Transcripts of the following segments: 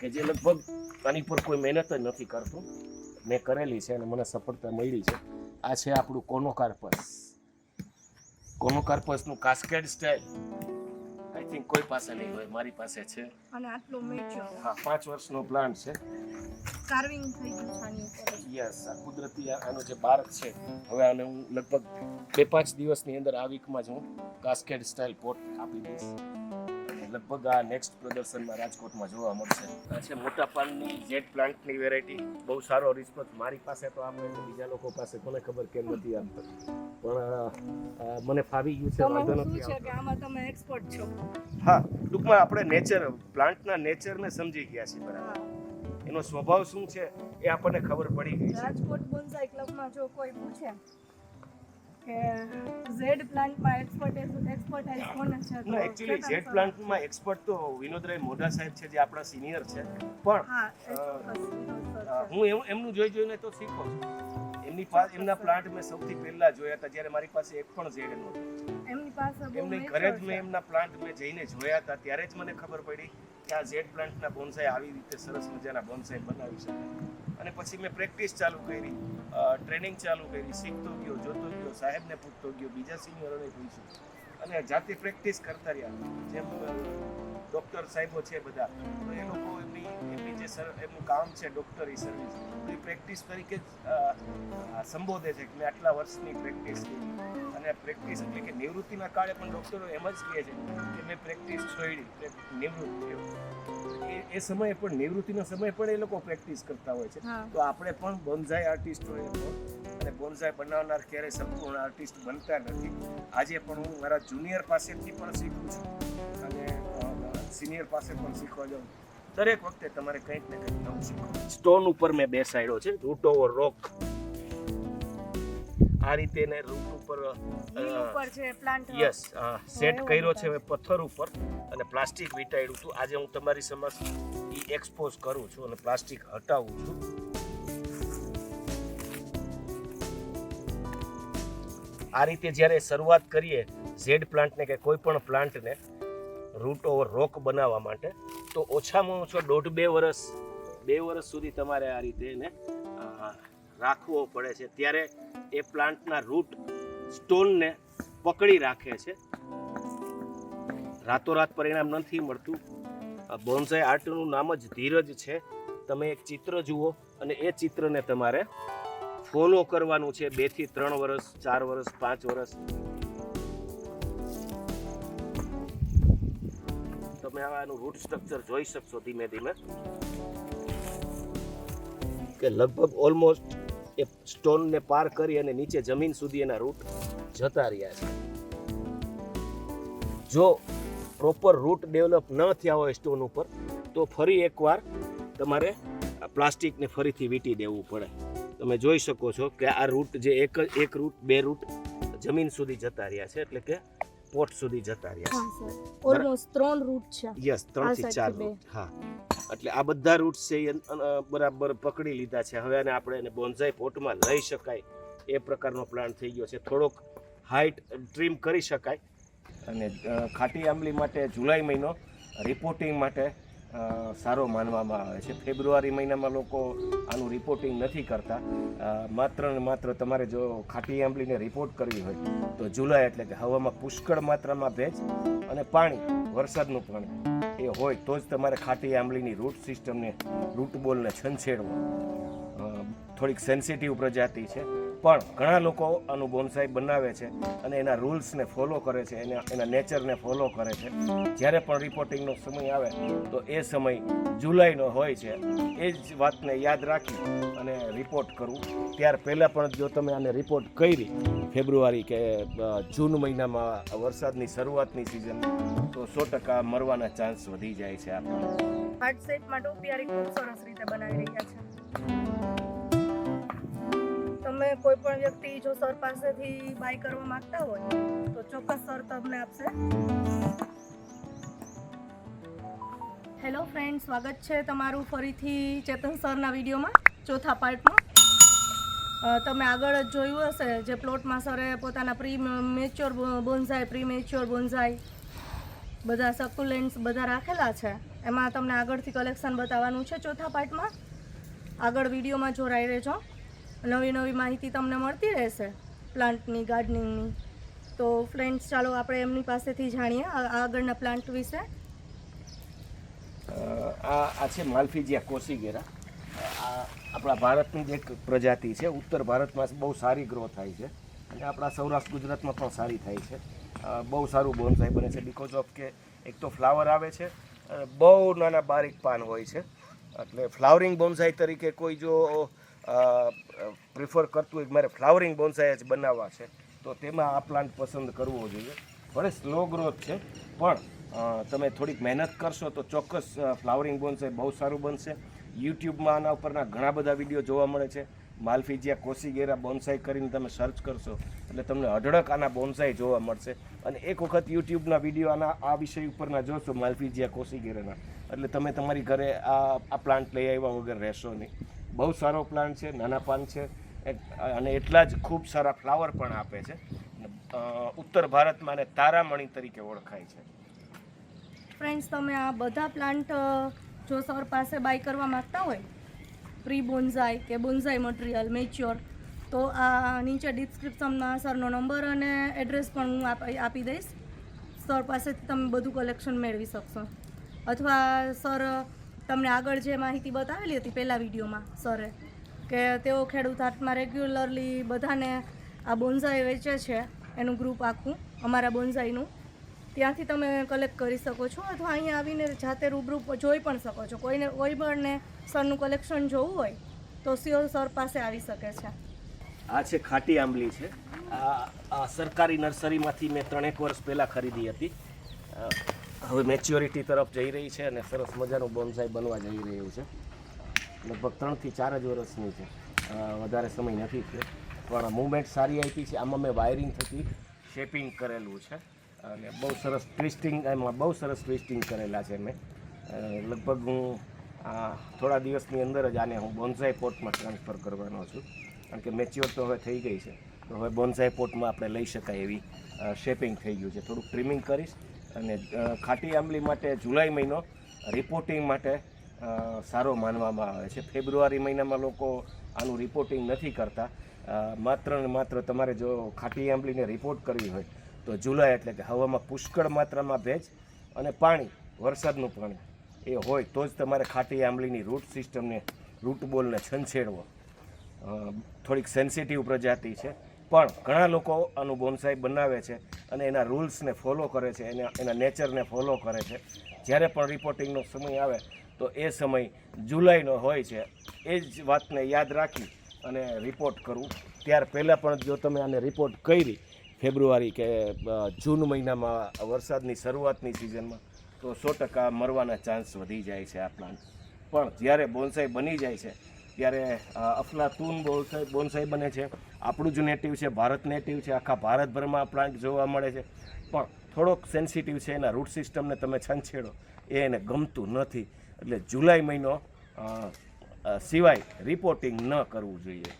કે જે લગભગ આની પર કોઈ મહેનત જ નથી કરતું. મેં કરેલી છે અને મને સફળતા મળી છે. આ છે આપણું કોનોકાર્પસ. કોનોકાર્પસનું કાસ્કેડ સ્ટાઇલ. આઈ થિંક કોઈ પાસે નહીં હોય મારી પાસે છે. અને આટલો મેચ્યોર હા પાંચ વર્ષનો પ્લાન્ટ છે. કાર્વિંગ થઈ ગયું છે આની ઉપર. યસ આ કુદરતી આનો જે બારક છે હવે આને હું લગભગ બે પાંચ દિવસની અંદર આ વીકમાં જ હું કાસ્કેડ સ્ટાઇલ પોટ આપી દઈશ. લગભગ આ નેક્સ્ટ પ્રદર્શનમાં રાજકોટમાં જોવા મળશે. આ છે મોટા પાનની જેટ પ્લાન્ટની વેરાયટી બહુ સારો રિસ્પોન્સ મારી પાસે તો આપણે બીજા લોકો પાસે કોને ખબર કેમ નથી આપતો પણ મને ફાવી ગયું છે વાંધો નથી આવતો. કે આમાં તમે એક્સપર્ટ છો? હા ટૂંકમાં આપણે નેચર પ્લાન્ટના નેચરને સમજી ગયા છીએ બરાબર. એનો સ્વભાવ શું છે એ આપણને ખબર પડી ગઈ રાજકોટ બોન્સાઈ ક્લબમાં જો કોઈ પૂછે કે ઝેડ પ્લાન્ટમાં એક્સપર્ટ એક્સપર્ટાઇઝ કોને છે? ના એકચ્યુઅલી ચેતન પ્લાન્ટમાં એક્સપર્ટ તો વિનોદરાય મોઢા સાહેબ છે જે આપણા સિનિયર છે. પણ હા એમ એમનું જોઈ જોઈને તો શીખો છું. એમની પાસે એમના પ્લાન્ટ મેં સૌથી પહેલા જોયા હતા જ્યારે મારી પાસે એક પણ ઝેડ નહોતો એમની પાસે ઘરે જ મેં એમના પ્લાન્ટ મેં જઈને જોયા હતા ત્યારે જ મને ખબર પડી કે આ ઝેડ પ્લાન્ટના બોન્સાઈ આવી રીતે સરસ મજાના બોન્સાઈ બનાવી શકાય. અને પછી મેં પ્રેક્ટિસ ચાલુ કરી ટ્રેનિંગ ચાલુ કરી શીખતો ગયો જોતો ગયો. સાહેબને પૂછતો ગયો બીજા સિનિયરોને પૂછ્યું. અને જાતે પ્રેક્ટિસ કરતા રહ્યા. જેમ ડૉક્ટર સાહેબો છે બધા. તો એ લોકો એમની એમની જે સર એમનું કામ છે ડૉક્ટરી સર્વિસ તો એ પ્રેક્ટિસ તરીકે જ સંબોધે છે કે મેં આટલા વર્ષની પ્રેક્ટિસ કરી. અને પ્રેક્ટિસ એટલે કે નિવૃત્તિના કાળે પણ ડૉક્ટરો એમ જ કહે છે કે મેં પ્રેક્ટિસ છોડી. નિવૃત્ત. થયો એ એ સમયે પણ નિવૃત્તિના સમયે પણ એ લોકો પ્રેક્ટિસ કરતા હોય છે. તો આપણે પણ બંધાય આર્ટિસ્ટ હોય અને બોન્ઝાઈ બનાવનાર ક્યારેય સંપૂર્ણ આર્ટિસ્ટ બનતા નથી. આજે પણ હું મારા જુનિયર પાસેથી પણ શીખું છું અને સિનિયર પાસે પણ શીખવા જાઉં. દરેક વખતે તમારે કંઈક ને કંઈક નવું શીખવું સ્ટોન ઉપર મેં બેસાડ્યો છે રૂટ ઓવર રોક. આ રીતે ને રૂટ ઉપર ઉપર છે પ્લાન્ટ યસ સેટ કર્યો છે મેં હવે પથ્થર ઉપર અને પ્લાસ્ટિક વીંટાળ્યું હતું. આજે હું તમારી સમક્ષ એક્સપોઝ કરું છું અને પ્લાસ્ટિક હટાવું છું. આ રીતે જ્યારે શરૂઆત કરીએ ઝેડ પ્લાન્ટને કે કોઈ પણ પ્લાન્ટને રૂટ ઓવર રોક બનાવવા માટે, તો ઓછામાં ઓછો દોઢ બે વર્ષ બે વર્ષ સુધી તમારે આ રીતે એને રાખવો પડે છે. ત્યારે એ પ્લાન્ટના રૂટ સ્ટોનને પકડી રાખે છે. રાતોરાત પરિણામ નથી મળતું. બોન્સાઈ આર્ટનું નામ જ ધીરજ છે. તમે એક ચિત્ર જુઓ અને એ ચિત્રને તમારે ફોલો કરવાનું છે બેથી ત્રણ વર્ષ ચાર વર્ષ પાંચ વર્ષ તમે આનું રૂટ સ્ટ્રક્ચર જોઈ શકશો ધીમે ધીમે. કે લગભગ ઓલમોસ્ટ એ સ્ટોનને પાર કરી અને નીચે જમીન સુધી એના રૂટ જતા રહ્યા છે. જો પ્રોપર રૂટ ડેવલપ ન થયા હોય સ્ટોન ઉપર, તો ફરી એકવાર તમારે પ્લાસ્ટિકને ફરીથી વીંટી દેવું પડે. તમે જોઈ શકો છો કે આ રૂટ જે એક એક રૂટ બે રૂટ જમીન સુધી જતા રહ્યા છે એટલે કે પોટ સુધી જતા રહ્યા છે. ઓલમોસ્ટ ત્રણ રૂટ છે. યસ ત્રણથી ચાર રૂટ હા. એટલે આ બધા રૂટ છે એ બરાબર પકડી લીધા છે. હવે આને આપણે એને બોન્ઝાઈ પોટમાં લઈ શકાય. એ પ્રકારનો પ્લાન થઈ ગયો છે. થોડોક હાઈટ ટ્રીમ કરી શકાય. અને ખાટી આંબલી માટે જુલાઈ મહિનો રિપોર્ટિંગ માટે સારો માનવામાં આવે છે. ફેબ્રુઆરી મહિનામાં લોકો આનું રિપોર્ટિંગ નથી કરતા. માત્ર ને માત્ર તમારે જો ખાટી આંબલીને રિપોર્ટ કરવી હોય તો જુલાઈ એટલે કે હવામાં પુષ્કળ માત્રામાં ભેજ અને પાણી, વરસાદનું પાણી એ હોય તો જ તમારે ખાટી આંબલીની રૂટ સિસ્ટમને રૂટ બોલને છંછેડવો. થોડીક સેન્સિટિવ પ્રજાતિ છે. પણ ઘણા લોકો આનું બોન્સાઈ બનાવે છે અને એના રૂલ્સને ફોલો કરે છે, એના એના નેચરને ફોલો કરે છે. જ્યારે પણ રિપોર્ટિંગનો સમય આવે, તો એ સમય જુલાઈનો હોય છે. એ જ વાતને યાદ રાખી અને રિપોર્ટ કરવું. ત્યાર પહેલાં પણ જો તમે આને રિપોર્ટ કરી, ફેબ્રુઆરી કે જૂન મહિનામાં વરસાદની શરૂઆતની સિઝન, તો સો ટકા મરવાના ચાન્સ વધી જાય છે આપણે હાર્ટ શેપમાં ટોપિયારી ખૂબ સરસ રીતે બનાવી રહ્યા છે. તમે કોઈ પણ વ્યક્તિ જો સર પાસેથી બાય કરવા માંગતા હોય, તો ચોક્કસ સર તમને આપશે. હેલો ફ્રેન્ડ સ્વાગત છે તમારું ફરીથી ચેતન સરના વિડીયોમાં, ચોથા પાર્ટમાં. તમે આગળ જ જોયું હશે જે પ્લોટમાં સરે પોતાના pre mature bonsai premature bonsai બધા સક્યુલેન્ટ્સ બધા રાખેલા છે. એમાં તમને આગળથી કલેક્શન બતાવવાનું છે ચોથા પાર્ટમાં. આગળ વિડીયોમાં જોડાઈ રહેજો. નવી નવી માહિતી તમને મળતી રહેશે, પ્લાન્ટની, ગાર્ડનિંગની. તો ફ્રેન્ડ્સ, ચાલો આપણે એમની પાસેથી જાણીએ આગળના પ્લાન્ટ વિશે. આ આ છે માલફીજિયા કોસીગેરા આ આપણા ભારતની જ એક પ્રજાતિ છે. ઉત્તર ભારતમાં બહુ સારી ગ્રો થાય છે. અને આપણા સૌરાષ્ટ્ર ગુજરાતમાં પણ સારી થાય છે. બહુ સારું બોનસાઈ બને છે બિકોઝ ઓફ કે એક તો ફ્લાવર આવે છે બહુ નાના બારીક પાન હોય છે. એટલે ફ્લાવરિંગ બોનસાઈ તરીકે કોઈ જો પ્રિફર કરતું હોય મારે ફ્લાવરિંગ બોન્સાઈ જ બનાવવા છે, તો તેમાં આ પ્લાન્ટ પસંદ કરવો જોઈએ. ભલે સ્લો ગ્રોથ છે, પણ તમે થોડીક મહેનત કરશો તો ચોક્કસ ફ્લાવરિંગ બોન્સાઈ બહુ સારું બનશે. યુટ્યુબમાં આના ઉપરના ઘણા બધા વીડિયો જોવા મળે છે. માલફીજિયા કોસીગેરા બોન્સાઈ કરીને તમે સર્ચ કરશો, એટલે તમને અઢળક આના બોન્સાઈ જોવા મળશે. અને એક વખત યુટ્યુબના વીડિયો આના, આ વિષય ઉપરના જોશો, માલફીજિયા કોસીગેરાના એટલે તમે તમારી ઘરે આ આ પ્લાન્ટ લઈ આવ્યા વગર રહેશો નહીં. બહુ સારો પ્લાન્ટ છે, નાના પાન છે અને એટલા જ ખૂબ સારા ફ્લાવર પણ આપે છે. ઉત્તર ભારતમાં આને તારામણી તરીકે ઓળખાય છે. ફ્રેન્ડ્સ તમે આ બધા પ્લાન્ટ જો સર પાસે બાય કરવા માંગતા હોય પ્રી બોન્ઝાઈ કે બોન્ઝાઈ મટીરિયલ મેચ્યોર તો આ નીચે ડિસ્ક્રિપ્શનમાં સરનો નંબર અને એડ્રેસ પણ હું આપ- દઈશ. સર પાસેથી તમે બધું કલેક્શન મેળવી શકશો. અથવા સર તમને આગળ જે માહિતી બતાવેલી હતી પહેલાં વિડીયોમાં સરે કે તેઓ ખેડૂત હાટમાં રેગ્યુલરલી બધાને આ બોન્ઝાઈ વેચે છે, એનું ગ્રુપ આખું, અમારા બોન્ઝાઈનું ત્યાંથી તમે કલેક્ટ કરી શકો છો અથવા અહીંયા આવીને જાતે રૂબરૂ જોઈ પણ શકો છો. કોઈને, કોઈ પણને સરનું કલેક્શન જોવું હોય, તો સ્યોર સર પાસે આવી શકે છે. આ છે ખાટી આંબલી છે. આ સરકારી નર્સરીમાંથી મેં ત્રણેક વર્ષ પહેલાં ખરીદી હતી. હવે મેચ્યોરિટી તરફ જઈ રહી છે અને સરસ મજાનું બોન્સાઈ બનવા જઈ રહ્યું છે. લગભગ ત્રણથી ચાર જ વર્ષની છે. વધારે સમય નથી થયો. પણ મૂવમેન્ટ સારી આપી છે. આમાં મેં વાયરિંગ થકી શેપિંગ કરેલું છે. અને બહુ સરસ ટ્વિસ્ટિંગ એમાં બહુ સરસ ટ્વિસ્ટિંગ કરેલા છે મેં. લગભગ હું થોડા દિવસની અંદર જ આને હું બોન્સાઈ પોર્ટમાં ટ્રાન્સફર કરવાનો છું. કારણ કે મેચ્યોર તો હવે થઈ ગઈ છે. તો હવે બોન્સાઈ પોર્ટમાં આપણે લઈ શકાય એવી શેપિંગ થઈ ગયું છે. થોડુંક ટ્રીમિંગ કરીશ. અને ખાટી આંબલી માટે જુલાઈ મહિનો રિપોર્ટિંગ માટે સારો માનવામાં આવે છે. ફેબ્રુઆરી મહિનામાં લોકો આનું રિપોર્ટિંગ નથી કરતા. માત્ર ને માત્ર તમારે જો ખાટી આંબલીને રિપોર્ટ કરવી હોય તો જુલાઈ એટલે કે હવામાં પુષ્કળ માત્રામાં ભેજ અને પાણી, વરસાદનું પાણી એ હોય તો જ તમારે ખાટી આંબલીની રૂટ સિસ્ટમને રૂટ બોલને છંછેડવો. થોડીક સેન્સિટિવ પ્રજાતિ છે. પણ ઘણા લોકો આનું બોન્સાઈ બનાવે છે અને એના રૂલ્સને ફોલો કરે છે, એના એના નેચરને ફોલો કરે છે. જ્યારે પણ રિપોર્ટિંગનો સમય આવે તો એ સમય જુલાઈનો હોય છે. એ જ વાતને યાદ રાખી અને રિપોર્ટ કરવું. ત્યાર પહેલાં પણ જો તમે આને રિપોર્ટ કરી ફેબ્રુઆરી કે જૂન મહિનામાં વરસાદની શરૂઆતની સિઝનમાં તો સો ટકા મરવાના ચાન્સ વધી જાય છે આ પ્લાન્ટ પણ જ્યારે બોન્સાઈ બની જાય છે ત્યારે અફલાતુન બોનસાઈ બોનસાઈ બોન્સાઈ બને છે. આપણું જ નેટિવ છે ભારત નેટિવ છે આખા ભારતભરમાં પ્લાન્ટ જોવા મળે છે. પણ થોડોક સેન્સિટિવ છે એના રૂટ સિસ્ટમને તમે છંછેડો. એ એને ગમતું નથી. એટલે જુલાઈ મહિનો સિવાય રિપોર્ટિંગ ન કરવું જોઈએ.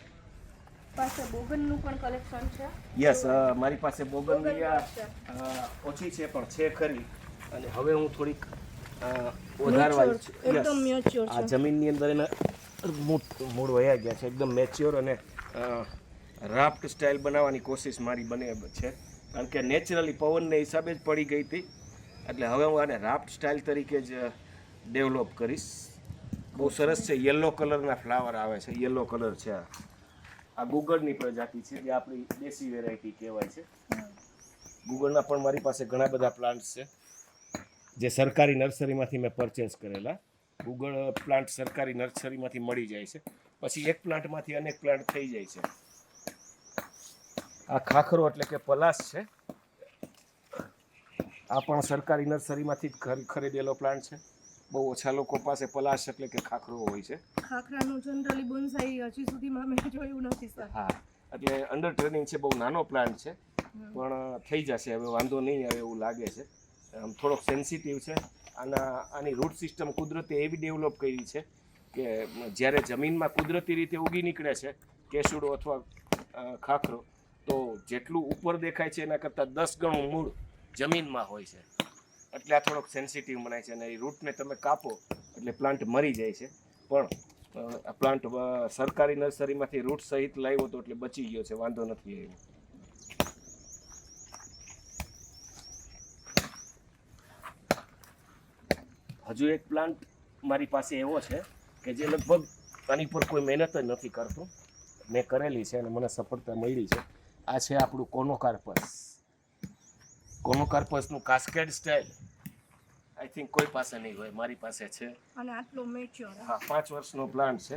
પાસે બોગનનું પણ કલેક્શન છે? યસ મારી પાસે બોગન ઓછી છે પણ છે ખરી. અને હવે હું થોડીક વધારવા Yes. આ જમીનની અંદર એના મૂળ વયા ગયા છે, એકદમ મેચ્યોર અને રાફ્ટ સ્ટાઇલ બનાવવાની કોશિશ મારી બને છે. કારણ કે નેચરલી પવનને હિસાબે જ પડી ગઈ હતી. એટલે હવે હું આને રાફ્ટ સ્ટાઇલ તરીકે જ ડેવલપ કરીશ. બહુ સરસ છે યલો કલરના ફ્લાવર આવે છે યલો કલર છે આ. આ ગુગળની પ્રજાતિ છે, જે આપણી દેશી વેરાયટી કહેવાય છે. ગુગળના પણ મારી પાસે ઘણા બધા પ્લાન્ટ્સ છે, જે સરકારી નર્સરીમાંથી મેં પરચેસ કરેલા. ગુગળ પ્લાન્ટ સરકારી નર્સરીમાંથી મળી જાય છે. પછી એક પ્લાન્ટમાંથી અનેક પ્લાન્ટ થઈ જાય છે. આ ખાખરો એટલે કે પલાસ છે. આ પણ સરકારી નર્સરીમાંથી જ ખરીદેલો પ્લાન્ટ છે. બહુ ઓછા લોકો પાસે પલાશ એટલે કે ખાખરો હોય છે. ખાખરાનું જનરલી બોન્સાઈ હજી સુધીમાં મેં જોયું નથી સર. હા એટલે અંડર ટ્રેનિંગ છે બહુ નાનો પ્લાન્ટ છે. પણ થઈ જશે હવે વાંધો નહીં આવે એવું લાગે છે. આમ થોડોક સેન્સિટિવ છે. આના, આની રૂટ સિસ્ટમ કુદરતે એવી ડેવલપ કરી છે કે જ્યારે જમીનમાં કુદરતી રીતે ઉગી નીકળે છે, કેસુડો અથવા ખાખરો, તો જેટલું ઉપર દેખાય છે એના કરતાં દસ ગણું મૂળ જમીનમાં હોય છે. એટલે આ થોડોક સેન્સિટિવ મનાય છે અને એ રૂટને તમે કાપો, એટલે પ્લાન્ટ મરી જાય છે. પણ પ્લાન્ટ સરકારી નર્સરીમાંથી રૂટ સહિત લાવ્યો હતો એટલે બચી ગયો છે, વાંધો નથી આવ્યો. હજુ એક પ્લાન્ટ મારી પાસે એવો છે કે જે લગભગ આની પર કોઈ મહેનત જ નથી કરતું. મેં કરેલી છે અને મને સફળતા મળી છે. આ છે આપણું કોનોકાર્પસ. કોનોકાર્પસનું કાસ્કેડ સ્ટાઇલ આઈ થિંક કોઈ પાસે નહીં હોય મારી પાસે છે. અને આટલો મેચ્યોર હા પાંચ વર્ષનો પ્લાન્ટ છે.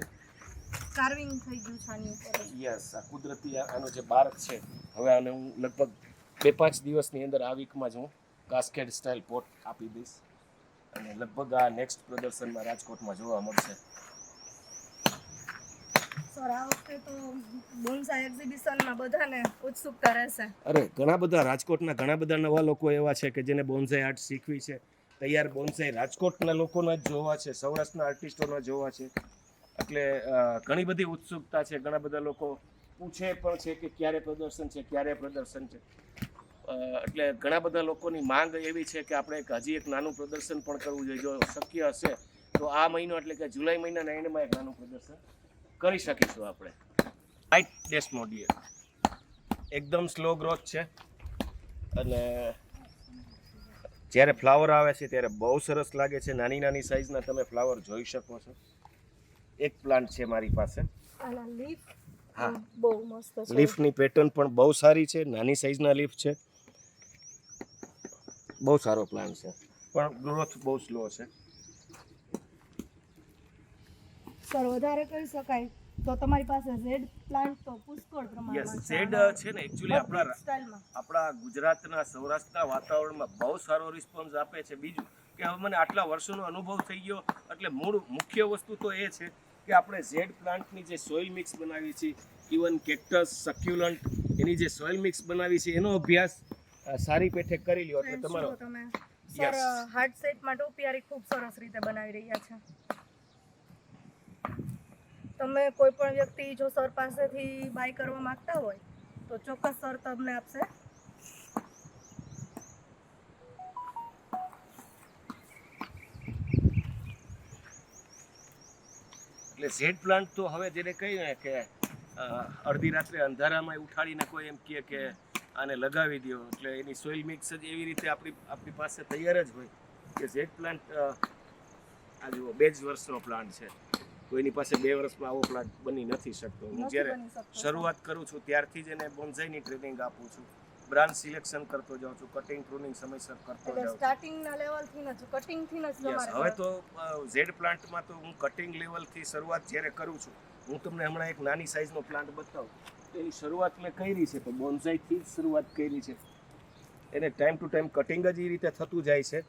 કાર્વિંગ થઈ ગયું છે આની ઉપર. યસ આ કુદરતી આનો જે બારક છે હવે આને હું લગભગ બે પાંચ દિવસની અંદર આ વીકમાં જ હું કાસ્કેડ સ્ટાઇલ પોટ આપી દઈશ. અને લગભગ આ નેક્સ્ટ પ્રદર્શનમાં રાજકોટમાં જોવા મળશે. સર આ વખતે તો બોન્સાઈ એક્ઝિબિશનમાં બધાને ઉત્સુકતા રહેશે. અરે ઘણા બધા રાજકોટના ઘણા બધા નવા લોકો એવા છે કે જેને બોન્સાઈ આર્ટ શીખવી છે. તૈયાર બોન્સાઈ રાજકોટના લોકોના જ જોવા છે સૌરાષ્ટ્રના આર્ટિસ્ટોના જોવા છે. એટલે ઘણી બધી ઉત્સુકતા છે ઘણા બધા લોકો પૂછે પણ છે કે ક્યારે પ્રદર્શન છે ક્યારે પ્રદર્શન છે. એટલે ઘણા બધા લોકોની માંગ એવી છે કે આપણે એક હજી એક નાનું પ્રદર્શન પણ કરવું જોઈએ. જો શક્ય હશે તો આ મહિનો એટલે કે જુલાઈ મહિનાના એન્ડમાં એક નાનું પ્રદર્શન કરી શકીશું આપણે. હાઇટ ડેસ્મોડિયર એકદમ સ્લો ગ્રોથ છે. અને જ્યારે ફ્લાવર આવે છે ત્યારે બહુ સરસ લાગે છે. નાની નાની સાઈઝના તમે ફ્લાવર જોઈ શકો છો. એક પ્લાન્ટ છે મારી પાસે. આના લીફ હા. બહુ મસ્ત છે. લીફની પેટર્ન પણ બહુ સારી છે. નાની સાઈઝના લીફ છે. બહુ સારો પ્લાન્ટ છે. પણ ગ્રોથ બહુ સ્લો છે. સર વધારે કરી શકાય તો તમારી પાસે ઝેડ પ્લાન્ટ તો પુષ્કળ પ્રમાણમાં ઝેડ છે. ને એકચ્યુઅલી આપણા સ્ટાઇલમાં આપણા ગુજરાતના સૌરાષ્ટ્રના વાતાવરણમાં બહુ સારો રિસ્પોન્સ આપે છે. બીજું કે હવે મને આટલા વર્ષોનો અનુભવ થઈ ગયો એટલે મૂળ મુખ્ય વસ્તુ તો એ છે કે આપણે ઝેડ પ્લાન્ટની જે સોઇલ મિક્સ બનાવી છે ઇવન કેક્ટસ સક્યુલન્ટ એની જે સોઇલ મિક્સ બનાવી છે એનો અભ્યાસ સારી પેઠે કરી લ્યો એટલે તમારો. સર હાર્ટ સેટમાં ટોપિયારી ખૂબ સરસ રીતે બનાવી રહ્યા છે. તમે કોઈ પણ વ્યક્તિ જો સર પાસેથી બાય કરવા માંગતા હોય તો ચોક્કસ સર તમને આપશે. એટલે ઝેડ પ્લાન્ટ તો હવે જેને કહીએ કે અડધી રાત્રે અંધારામાં ઉઠાડીને કોઈ એમ કહે કે આને લગાવી દો. એટલે એની સોઇલ મિક્સ જ એવી રીતે આપણી આપણી પાસે તૈયાર જ હોય કે ઝેડ પ્લાન્ટ આ જુઓ બે જ વર્ષનો પ્લાન્ટ છે. કોઈની પાસે બે વર્ષમાં આવો પ્લાન્ટ બની નથી શકતો. હું જ્યારે શરૂઆત કરું છું ત્યારથી જ એને બોન્ઝાઈની ટ્રેનિંગ આપું છું. બ્રાન્ચ સિલેક્શન કરતો જાઉં છું કટિંગ પ્રુનિંગ સમયસર કરતો જાઉં સ્ટાર્ટિંગના લેવલથી નથી કટિંગથી તમારે હવે તો ઝેડ પ્લાન્ટમાં તો હું કટિંગ લેવલથી શરૂઆત જ્યારે કરું છું હું તમને હમણાં એક નાની સાઈઝનો પ્લાન્ટ બતાવું. એની શરૂઆત મેં કરી છે તો બોન્ઝાઈથી જ શરૂઆત કરી છે. એને ટાઈમ ટુ ટાઈમ કટિંગ જ એ રીતે થતું જાય છે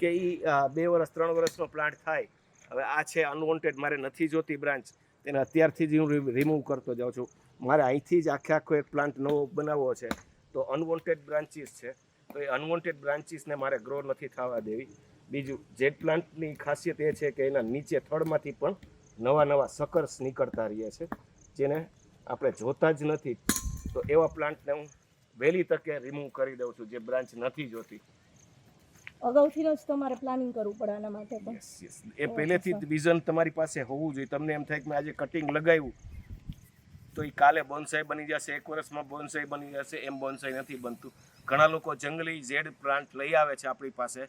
કે એ બે વર્ષ ત્રણ વર્ષનો પ્લાન્ટ થાય. હવે આ છે અનવોન્ટેડ મારે નથી જોતી બ્રાન્ચ તેને અત્યારથી જ હું રિમૂવ કરતો જાઉં છું. મારે અહીંથી જ આખે આખો એક પ્લાન્ટ નવો બનાવવો છે. તો અનવોન્ટેડ બ્રાન્ચીસ છે. તો એ અનવોન્ટેડ બ્રાન્ચીસને મારે ગ્રો નથી થવા દેવી. બીજું જેટ પ્લાન્ટની ખાસિયત એ છે કે એના નીચે થડમાંથી પણ નવા નવા સકર્સ નીકળતા રહે છે. જેને આપણે જોતા જ નથી. તો એવા પ્લાન્ટને હું વહેલી તકે રિમૂવ કરી દઉં છું જે બ્રાન્ચ નથી જોતી. અગાઉથી જ તમારે પ્લાનિંગ કરવું પડે આના માટે પણ. એ પહેલેથી જ વિઝન તમારી પાસે હોવું જોઈએ. તમને એમ થાય કે મેં આજે કટિંગ લગાવ્યું તો એ કાલે બોન્સાઈ બની જશે એક વર્ષમાં બોન્સાઈ બની જશે એમ બોન્સાઈ નથી બનતું. ઘણા લોકો જંગલી ઝેડ પ્લાન્ટ લઈ આવે છે આપણી પાસે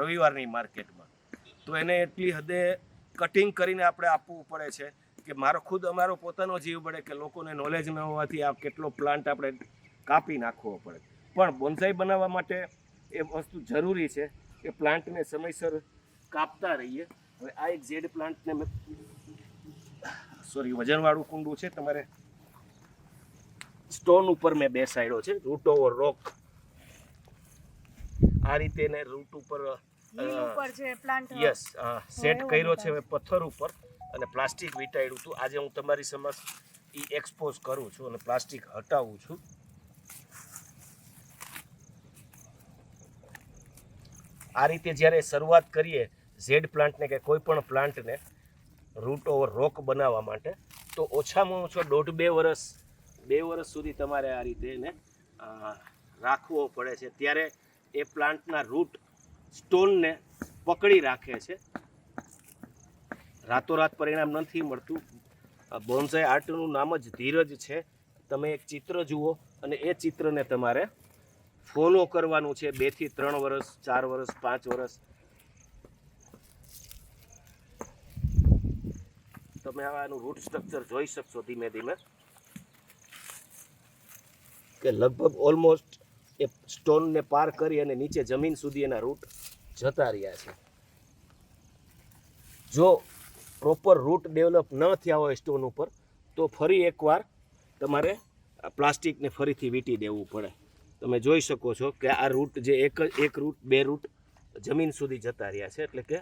રવિવારની માર્કેટમાં. તો એને એટલી હદે કટિંગ કરીને આપણે આપવું પડે છે. કે મારો ખુદ અમારો પોતાનો જીવ પડે કે લોકોને નોલેજ ન હોવાથી આ કેટલો પ્લાન્ટ આપણે કાપી નાખવો પડે. પણ બોન્સાઈ બનાવવા માટે એ વસ્તુ જરૂરી છે કે પ્લાન્ટને સમયસર કાપતા રહીએ. હવે આ એક ઝેડ પ્લાન્ટને સોરી વજનવાળું કુંડું છે તમારે. સ્ટોન ઉપર મેં બેસાડ્યો છે રૂટ ઓવર રોક આ રીતે એને રૂટ ઉપર યસ સેટ કર્યો છે. પથ્થર ઉપર. અને પ્લાસ્ટિક વીંટાળ્યું હતું. આજે હું તમારી સમક્ષ એ એક્સપોઝ કરું છું અને પ્લાસ્ટિક હટાવું છું. આ રીતે જ્યારે શરૂઆત કરીએ ઝેડ પ્લાન્ટને કે કોઈ પણ પ્લાન્ટને રૂટ ઓવર રોક બનાવવા માટે, તો ઓછામાં ઓછો દોઢ બે વર્ષ બે વર્ષ સુધી તમારે આ રીતે એને રાખવો પડે છે. ત્યારે એ પ્લાન્ટના રૂટ સ્ટોનને પકડી રાખે છે. રાતોરાત પરિણામ નથી મળતું. બોન્સાઈ આર્ટનું નામ જ ધીરજ છે. તમે એક ચિત્ર જુઓ અને એ ચિત્રને તમારે ફોલો કરવાનું છે બેથી ત્રણ વર્ષ, ચાર વર્ષ, પાંચ વર્ષ. તમે આનું રૂટ સ્ટ્રક્ચર જોઈ શકશો ધીમે ધીમે. કે લગભગ ઓલમોસ્ટ એ સ્ટોનને પાર કરી અને નીચે જમીન સુધી એના રૂટ જતા રહ્યા છે. જો પ્રોપર રૂટ ડેવલપ ન થયા હોય સ્ટોન ઉપર તો ફરી એકવાર તમારે પ્લાસ્ટિકને ફરીથી વીંટી દેવું પડે. તમે જોઈ શકો છો કે આ રૂટ જે એક એક રૂટ બે રૂટ જમીન સુધી જતા રહ્યા છે એટલે કે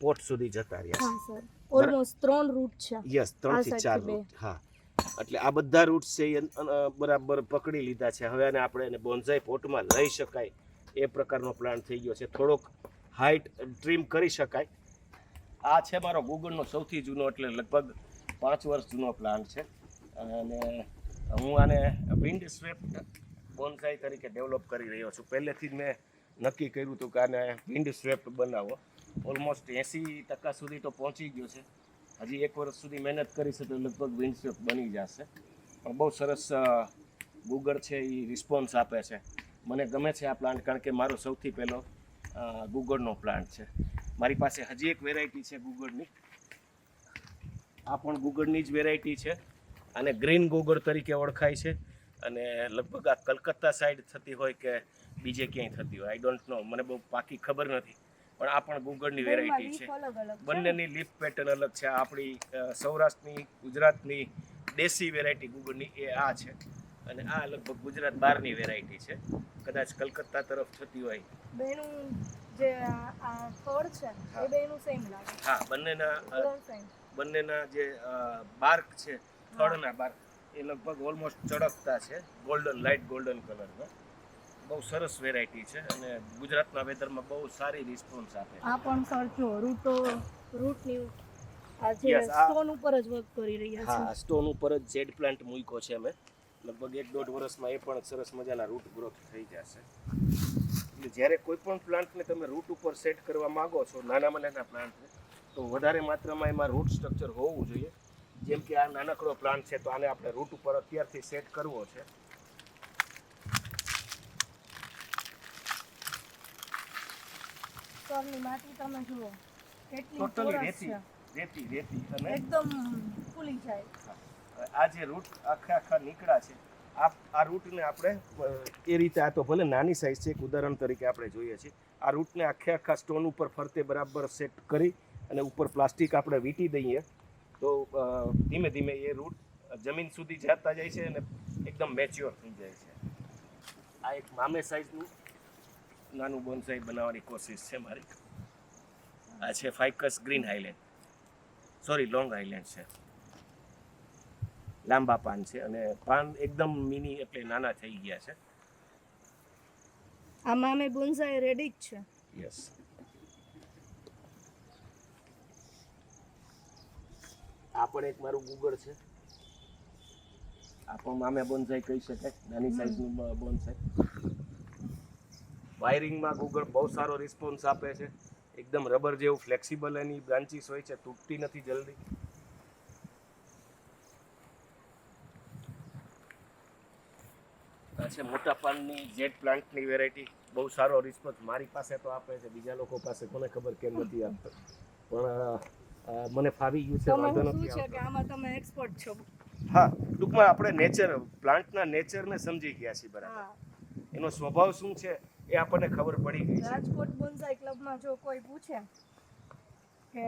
પોટ સુધી જતા રહ્યા છે. ઓલમોસ્ટ ત્રણ રૂટ છે. યસ ત્રણથી ચાર રૂટ હા. એટલે આ બધા રૂટ છે એ બરાબર પકડી લીધા છે. હવે આને આપણે એને બોન્ઝાઈ પોટમાં લઈ શકાય. એ પ્રકારનો પ્લાન થઈ ગયો છે. થોડોક હાઈટ ટ્રીમ કરી શકાય. આ છે મારો ગૂગલનો સૌથી જૂનો એટલે લગભગ પાંચ વર્ષ જૂનો પ્લાન છે. અને હું આને વિન્ડ સ્વેપ બોનસાઈ તરીકે ડેવલપ કરી રહ્યો છું. પહેલેથી જ મેં નક્કી કર્યું હતું કે આને વિન્ડ સ્વેપ બનાવો. ઓલમોસ્ટ એંસી ટકા સુધી તો પહોંચી ગયો છે. હજી એક વર્ષ સુધી મહેનત કરીશ તો લગભગ વિન્ડ સ્વેપ બની જશે. પણ બહુ સરસ ગૂગળ છે એ રિસ્પોન્સ આપે છે. મને ગમે છે આ પ્લાન્ટ કારણ કે મારો સૌથી પહેલો ગૂગળનો પ્લાન્ટ છે. મારી પાસે હજી એક વેરાયટી છે ગૂગળની. આ પણ ગૂગળની જ વેરાયટી છે આને ગ્રીન ગૂગળ તરીકે ઓળખાય છે. અને લગભગ આ કલકત્તા સાઈડ થતી હોય કે બીજે ક્યાંય થતી હોય આઈ ડોન્ટ નો મને બહુ પાકી ખબર નથી. પણ આ પણ ગૂગળની વેરાયટી છે. બંનેની લીફ પેટર્ન અલગ છે. આપણી સૌરાષ્ટ્રની ગુજરાતની દેશી વેરાયટી ગુગળની એ આ છે. અને આ લગભગ ગુજરાત બહારની વેરાયટી છે. કદાચ કલકત્તા તરફ થતી હોય. જે આ આ છે. એ બેનું સેમ લાગે. હા બંનેના બંનેના જે બાર્ક છે થડના બાર્ક એ લગભગ ઓલમોસ્ટ ચળકતા છે ગોલ્ડન લાઇટ ગોલ્ડન કલરમાં બહુ સરસ વેરાયટી છે અને ગુજરાતના વેધરમાં બહુ સારી રિસ્પોન્સ આપે. આ પણ સર જો રૂટો રૂટની આ જે Yes, આ- સ્ટોન ઉપર જ વર્ક કરી રહ્યા છે. હા સ્ટોન ઉપર જ જેડ પ્લાન્ટ મૂક્યો છે અમે. લગભગ એક દોઢ વર્ષમાં એ પણ સરસ મજાના રૂટ ગ્રોથ થઈ જશે. એટલે જ્યારે કોઈ પણ પ્લાન્ટને તમે રૂટ ઉપર સેટ કરવા માગો છો નાનામાં નાના પ્લાન્ટને તો વધારે માત્રામાં એમાં રૂટ સ્ટ્રક્ચર હોવું જોઈએ. જેમ કે આ નાનકડો પ્લાન્ટ છે તો આને આપણે રૂટ ઉપર અત્યારથી સેટ કરવો છે. માટી તમે જુઓ ટોટલી રેતી રેતી રેતી અને એકદમ ફૂલી જાય. આ જે રૂટ આખા આખા નીકળ્યા છે આ આ રૂટને આપણે એ રીતે આ તો ભલે નાની સાઇઝ છે, એક ઉદાહરણ તરીકે આપણે જોઈએ છીએ. આ રૂટને આખે આખા સ્ટોન ઉપર ફરતે બરાબર સેટ કરી અને ઉપર પ્લાસ્ટિક આપણે વીંટી દઈએ. તો ધીમે ધીમે એ રૂટ જમીન સુધી જતા જાય છે અને એકદમ મેચ્યોર થઈ જાય છે. આ એક મામે સાઈઝનું નાનું બોનસાઈ બનાવવાની કોશિશ છે મારી. આ છે ficus green highland sorry long highland છે. લાંબા પાન છે અને પાન એકદમ મિની એટલે નાના થઈ ગયા છે. આમાં અમે બોન્સાઈ રેડી જ છે. યસ આ પણ એક મારું ગૂગળ છે. આ પણ મામે બોન્સાઈ કહી શકાય નાની સાઈઝનું બોન્સાઈ વાયરિંગમાં ગૂગળ બહુ સારો રિસ્પોન્સ આપે છે. એકદમ રબર જેવું ફ્લેક્સિબલ એની બ્રાન્ચીસ હોય છે તૂટતી નથી જલ્દી. છે. મોટા પાનની જેટ પ્લાન્ટની વેરાયટી બહુ સારો રિસ્પોન્સ મારી પાસે તો આપે છે. બીજા લોકો પાસે કોને ખબર કેમ નથી આપતો. પણ મને ફાવી ગયું છે વાંધો નથી છે કે આવતો. આમાં તમે એક્સપર્ટ છો? હા ટૂંકમાં આપણે નેચર પ્લાન્ટના નેચરને સમજી ગયા છીએ બરાબર. એનો સ્વભાવ શું છે એ આપણને ખબર પડી ગઈ રાજકોટ બોન્સાઈ ક્લબમાં જો કોઈ પૂછે કે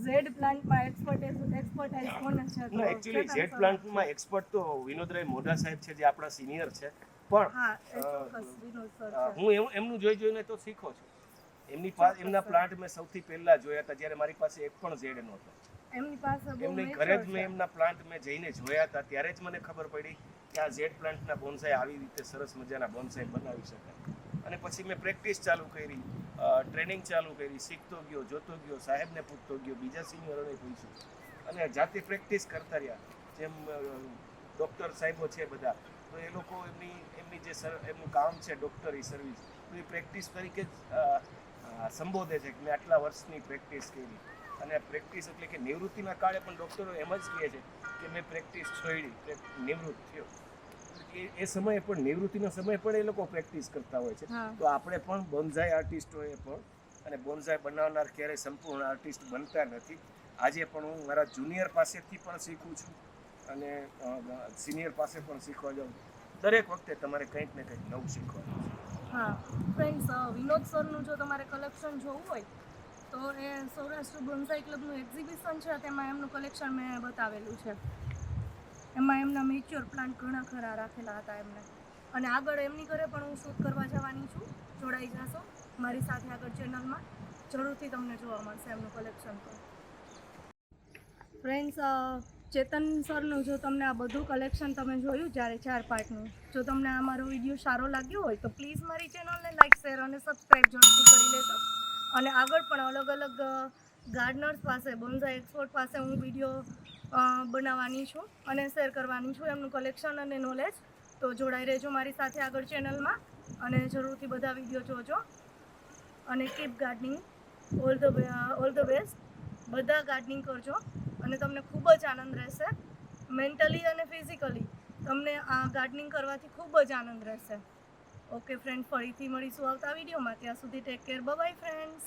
ઝેડ પ્લાન્ટમાં એક્સપર્ટ એક્સપર્ટાઇઝ કોને છે? ના એકચ્યુઅલી ચેતન પ્લાન્ટમાં એક્સપર્ટ તો વિનોદરાય મોઢા સાહેબ છે જે આપણા સિનિયર છે. પણ હા એ અ, ચોક્કસ વિનોદ સર અ, છે હું એમનું જોઈ જોઈને તો શીખો છું. એમની પાસે એમના પ્લાન્ટ મેં સૌથી પહેલા જોયા હતા જ્યારે મારી પાસે એક પણ ઝેડ નહોતો. એમની પાસે બહુ ઘરે જ મેં એમના પ્લાન્ટ મેં જઈને જોયા હતા ત્યારે જ મને ખબર પડી કે આ ઝેડ પ્લાન્ટના બોન્સાઈ આવી રીતે સરસ મજાના બોન્સાઈ બનાવી શકાય. અને પછી મેં પ્રેક્ટિસ ચાલુ કરી. ટ્રેનિંગ ચાલુ કરી, શીખતો ગયો, જોતો ગયો, સાહેબને પૂછતો ગયો, બીજા સિનિયરોને પૂછ્યું. અને જાતે પ્રેક્ટિસ કરતા રહ્યા, જેમ ડૉક્ટર સાહેબો છે બધા. તો એ લોકો એમની એમની જે સર, એમનું કામ છે ડૉક્ટરી સર્વિસ, તો એ પ્રેક્ટિસ તરીકે સંબોધે છે કે મેં આટલા વર્ષની પ્રેક્ટિસ કરી. અને પ્રેક્ટિસ એટલે કે નિવૃત્તિના કાળે પણ ડૉક્ટરો એમ જ કહે છે કે મેં પ્રેક્ટિસ છોડી નિવૃત્ત થયો. એ એ સમયે પણ નિવૃત્તિનો સમય પણ એ લોકો પ્રેક્ટિસ કરતા હોય છે. તો આપણે પણ બોન્ઝાઈ આર્ટિસ્ટોએ પણ અને બોન્ઝાઈ બનાવનાર ક્યારેય સંપૂર્ણ આર્ટિસ્ટ બનતા નથી. આજે પણ હું મારા જુનિયર પાસેથી પણ શીખું છું અને સિનિયર પાસે પણ શીખવા જાઉં. દરેક વખતે તમારે કંઈક ને કંઈક નવું શીખવાનું હા. ફ્રેન્ડ્સ વિનોદ સરનું જો તમારે કલેક્શન જોવું હોય તો એ સૌરાષ્ટ્ર બોન્સાઈ ક્લબનું એક્ઝિબિશન છે તેમાં એમનું કલેક્શન મેં બતાવેલું છે. એમાં એમના મેચ્યોર પ્લાન્ટ ઘણા ખરા રાખેલા હતા એમને. અને આગળ એમની ઘરે પણ હું શૂટ કરવા જવાની છું. જોડાઈ જશો મારી સાથે આગળ ચેનલમાં જરૂરથી તમને જોવા મળશે એમનું કલેક્શન પણ ફ્રેન્ડ્સ ચેતન સરનું જો તમને આ બધું કલેક્શન તમે જોયું જ્યારે ચાર પાર્ટનું. જો તમને આ મારો વીડિયો સારો લાગ્યો હોય તો પ્લીઝ મારી ચેનલને લાઈક શેર અને સબસ્ક્રાઈબ જરૂરથી કરી લેજો. અને આગળ પણ અલગ અલગ ગાર્ડનર્સ પાસે બોન્ઝા એક્સપોર્ટ પાસે હું વીડિયો બનાવવાની છું અને શેર કરવાની છું એમનું કલેક્શન અને નોલેજ તો જોડાઈ રહેજો મારી સાથે આગળ ચેનલમાં અને જરૂરથી બધા વીડિયો જોજો. અને keep gardening all the all the best બધા ગાર્ડનિંગ કરજો અને તમને ખૂબ જ આનંદ રહેશે. મેન્ટલી અને ફિઝિકલી તમને આ ગાર્ડનિંગ કરવાથી ખૂબ જ આનંદ રહેશે. ઓકે ફ્રેન્ડ ફરીથી મળીશું આવતા વિડીયોમાં ત્યાં સુધી ટેક કેર બાય ફ્રેન્ડ્સ